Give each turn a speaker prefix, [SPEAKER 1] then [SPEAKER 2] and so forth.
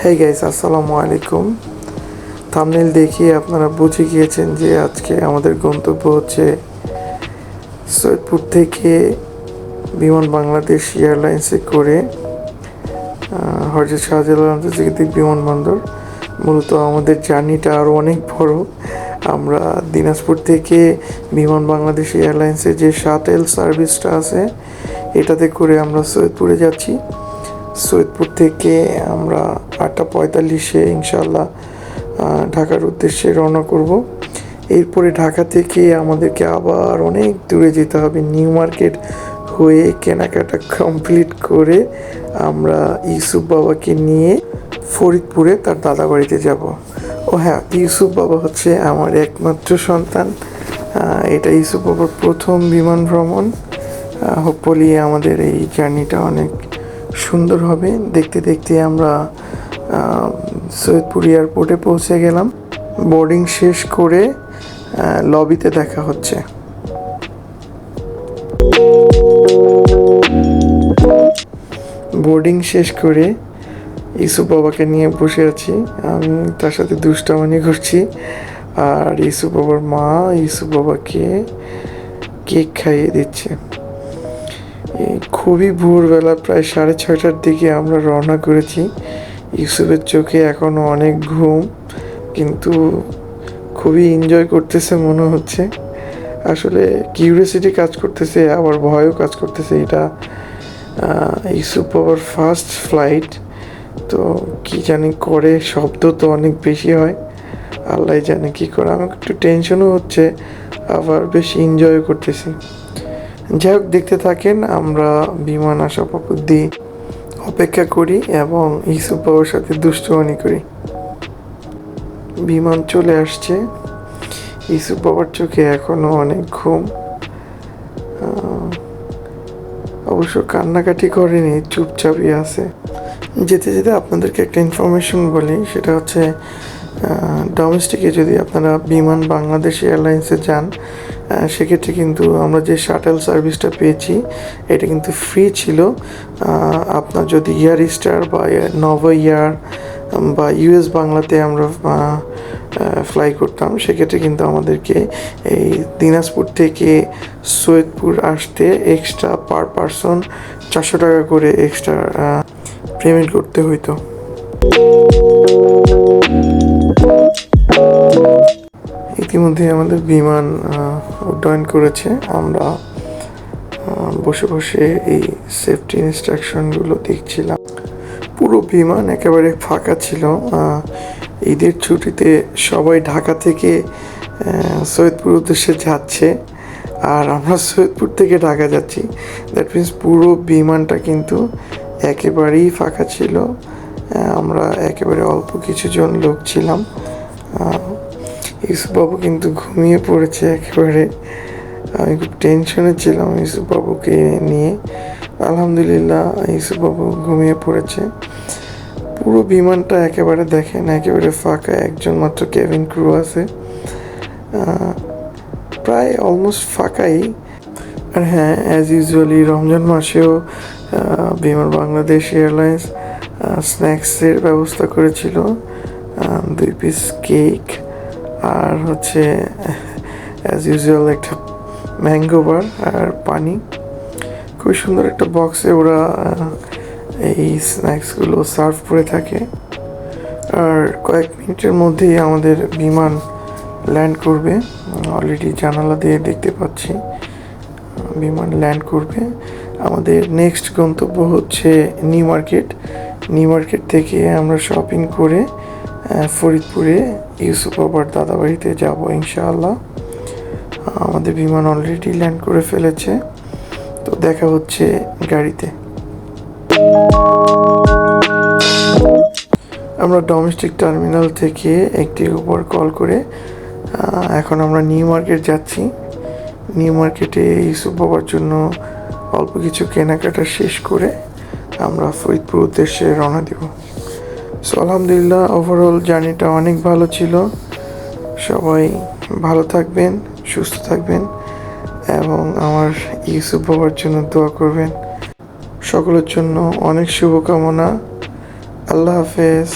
[SPEAKER 1] হ্যাঁ গাইস আসসালামু আলাইকুম থামনেল দেখিয়ে আপনারা বুঝে গিয়েছেন যে আজকে আমাদের গন্তব্য হচ্ছে সৈয়দপুর থেকে বিমান বাংলাদেশ এয়ারলাইন্সে করে হজরত শাহজালাল আন্তর্জাতিক বিমানবন্দর। মূলত আমাদের জার্নিটা আরও অনেক বড়। আমরা দিনাজপুর থেকে বিমান বাংলাদেশ এয়ারলাইন্সের যে শাটেল সার্ভিসটা আছে, এটাতে করে আমরা সৈয়দপুরে যাচ্ছি। সৈয়দপুর থেকে আমরা আটটা পঁয়তাল্লিশে ইনশাল্লাহ ঢাকার উদ্দেশ্যে রওনা করব। এরপরে ঢাকা থেকে আমাদেরকে আবার অনেক দূরে যেতে হবে, নিউ মার্কেট হয়ে কেনাকাটা কমপ্লিট করে আমরা ইউসুফ বাবাকে নিয়ে ফরিদপুরে তার দাদা বাড়িতে যাব। ও হ্যাঁ ইউসুফ বাবা হচ্ছে আমার একমাত্র সন্তান। এটা ইউসুফ বাবার প্রথম বিমান ভ্রমণ। হোপফুলি আমাদের এই জার্নিটা অনেক সুন্দর হবে। দেখতে দেখতে আমরা সৈয়দপুর এয়ারপোর্টে পৌঁছে গেলাম। বোর্ডিং শেষ করে লবিতে দেখা হচ্ছে। বোর্ডিং শেষ করে ইসুফ বাবাকে নিয়ে বসে আছি। আমি তার সাথে দুষ্টামানি করছি। আর ইসুফ বাবার মা ইসুফ বাবাকে কেক খাইয়ে দিচ্ছে। খুবই ভোরবেলা প্রায় সাড়ে ছয়টার দিকে আমরা রওনা করেছি। ইউসুফের চোখে এখনও অনেক ঘুম, কিন্তু খুবই এনজয় করতেছে মনে হচ্ছে। আসলে কিউরিয়াসিটি কাজ করতেছে, আবার ভয়ও কাজ করতেছে এটা। ইউসুফ বাবার ফার্স্ট ফ্লাইট তো কি জানি করে, শব্দ তো অনেক বেশি হয়। আল্লাহ জানে কি করে, আমাকে একটু টেনশনও হচ্ছে, আবার বেশ এনজয় করতেছি। যাই হোক দেখতে থাকেন, আমরা বিমান আসা অবধি অপেক্ষা করি এবং ইসুফ বাবার সাথে দুষ্টুমানি করি। বিমান চলে আসছে। ইসুফ বাবার চোখে এখনও অনেক ঘুম। অবশ্য কান্নাকাটি করেনি, চুপচাপই আছে। যেতে যেতে আপনাদেরকে একটা ইনফরমেশন বলি, সেটা হচ্ছে ডোমেস্টিকে যদি আপনারা বিমান বাংলাদেশ এয়ারলাইন্সে যান সেক্ষেত্রে কিন্তু আমরা যে শাটেল সার্ভিসটা পেয়েছি, এটা কিন্তু ফ্রি ছিল। আপনার যদি ইয়ার স্টার বা নভ ইয়ার বা ইউএস বাংলাতে আমরা ফ্লাই করতাম, সেক্ষেত্রে কিন্তু আমাদেরকে এই দিনাজপুর থেকে সৈয়দপুর আসতে এক্সট্রা পার পারসন চারশো টাকা করে এক্সট্রা পেমেন্ট করতে হইতো। ইতিমধ্যে আমাদের বিমান উড্ডয়ন করেছে। আমরা বসে বসে এই সেফটি ইনস্ট্রাকশনগুলো দেখছিলাম। পুরো বিমান একেবারে ফাঁকা ছিল। ঈদের ছুটিতে সবাই ঢাকা থেকে সৈয়দপুর উদ্দেশ্যে যাচ্ছে। আর আমরা সৈয়দপুর থেকে ঢাকা যাচ্ছি। দ্যাট মিন্স পুরো বিমানটা কিন্তু একেবারেই ফাঁকা ছিল। আমরা একেবারে অল্প কিছুজন লোক ছিলাম। আহ, ইউসুফবাবু কিন্তু ঘুমিয়ে পড়েছে একেবারে। আমি খুব টেনশনে ছিলাম ইউসুফবাবুকে নিয়ে। আলহামদুলিল্লাহ ইউসুফবাবু ঘুমিয়ে পড়েছে। পুরো বিমানটা একেবারে দেখেন একেবারে ফাঁকা একজন মাত্র কেবিন ক্রু আছে। প্রায় অলমোস্ট ফাঁকাই। আর হ্যাঁ অ্যাজ ইউজুয়ালি রমজান মাসেও বিমান বাংলাদেশ এয়ারলাইন্স স্ন্যাক্সের ব্যবস্থা করেছিল দুই পিস কেক আর হচ্ছে অ্যাজ ইউজুয়াল একটা ম্যাঙ্গো বার আর পানি। খুব সুন্দর একটা বক্সে ওরা এই স্ন্যাক্সগুলো সার্ভ করে থাকে। আর কয়েক মিনিটের মধ্যেই আমাদের বিমান ল্যান্ড করবে। অলরেডি জানালা দিয়ে দেখতে পাচ্ছি, বিমান ল্যান্ড করবে। আমাদের নেক্সট গন্তব্য হচ্ছে নিউ মার্কেট নিউ মার্কেট থেকে আমরা শপিং করে ফরিদপুরে ইউসুফ বাবার দাদাবাড়িতে যাব ইনশাআল্লাহ। আমাদের বিমান অলরেডি ল্যান্ড করে ফেলেছে। তো দেখা হচ্ছে গাড়িতে। আমরা ডোমেস্টিক টার্মিনাল থেকে একটি উপর কল করে এখন আমরা নিউ মার্কেট যাচ্ছি। নিউ মার্কেটে ইউসুফ বাবার জন্য অল্প কিছু কেনাকাটা শেষ করে আমরা ফরিদপুর উদ্দেশ্যে রওনা দিব। সো আলহামদুলিল্লাহ ওভারঅল জার্নিটা অনেক ভালো ছিল। সবাই ভালো থাকবেন, সুস্থ থাকবেন, এবং আমার ইউসুফ বাবার জন্য দোয়া করবেন। সকলের জন্য অনেক শুভকামনা। আল্লাহ হাফেজ।